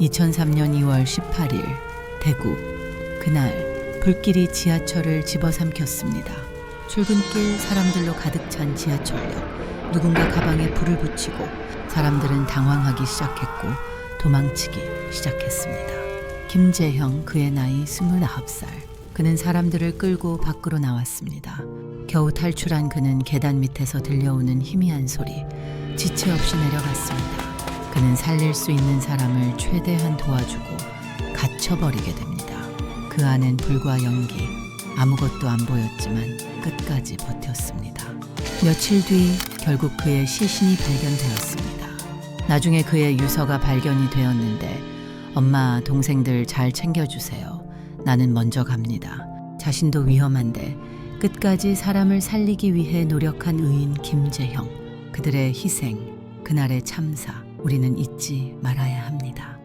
2003년 2월 18일 대구 그날 불길이 지하철을 집어삼켰습니다. 출근길 사람들로 가득 찬 지하철역 누군가 가방에 불을 붙이고 사람들은 당황하기 시작했고 도망치기 시작했습니다. 김재형 그의 나이 29살 그는 사람들을 끌고 밖으로 나왔습니다. 겨우 탈출한 그는 계단 밑에서 들려오는 희미한 소리 지체 없이 내려갔습니다. 그는 살릴 수 있는 사람을 최대한 도와주고 갇혀버리게 됩니다. 그 안엔 불과 연기, 아무것도 안 보였지만 끝까지 버텼습니다. 며칠 뒤 결국 그의 시신이 발견되었습니다. 나중에 그의 유서가 발견이 되었는데 엄마, 동생들 잘 챙겨주세요. 나는 먼저 갑니다. 자신도 위험한데 끝까지 사람을 살리기 위해 노력한 의인 김재형. 그들의 희생, 그날의 참사, 우리는 잊지 말아야 합니다.